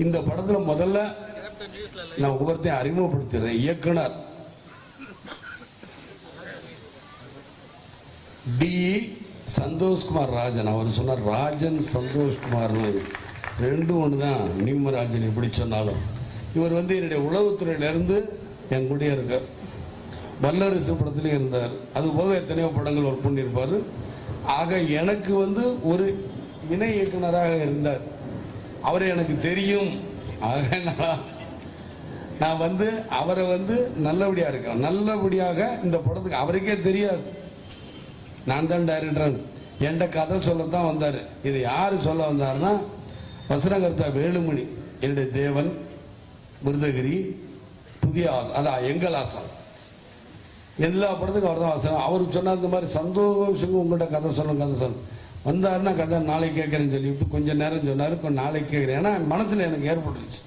இந்த படத்துல முதல்ல நான் ஒவ்வொருத்தையும் அறிமுகப்படுத்திடுறேன். இயக்குனர். டி. சந்தோஷ்குமார் ராஜன். அவர் சொன்னார் ராஜன் சந்தோஷ்குமார்னு ரெண்டும் ஒன்று தான் நிம்மராஜன் எப்படி சொன்னாலும். இவர் வந்து என்னுடைய உளவுத்துறையிலேருந்து என் கூடயே இருக்கார். வல்லரசு படத்துலேயும் இருந்தார். அது போக எத்தனையோ படங்கள் ஒர்க் பண்ணியிருப்பார். ஆக எனக்கு வந்து ஒரு இணை இயக்குனராக இருந்தார். அவரை எனக்கு தெரியும். ஆக நான் நான் வந்து அவரை வந்து நல்லபடியாக இருக்கேன். நல்லபடியாக இந்த படத்துக்கு அவருக்கே தெரியாது. நான் தான் டைரக்டர் என்கிட்ட கதை சொல்லத்தான் வந்தார். இது யார் சொல்ல வந்தாருன்னா வசனகர்த்தா வேலுமணி என்னுடைய தேவன் விருதகிரி புதிய ஆசை அதான் எங்கள் ஆசை. எல்லா படத்துக்கும் அவர் தான் ஆசை அவர் சொன்னார் இந்த மாதிரி சந்தோஷங்க உங்கள்கிட்ட கதை சொல்லணும் கதை சொல்லணும். வந்தாருன்னா கதை நாளைக்கு கேட்குறேன்னு சொல்லிவிட்டு கொஞ்சம் நேரம் சொன்னார் கொஞ்சம் நாளைக்கு கேட்குறேன். ஏன்னா மனசில் எனக்கு ஏற்பட்டுருச்சு.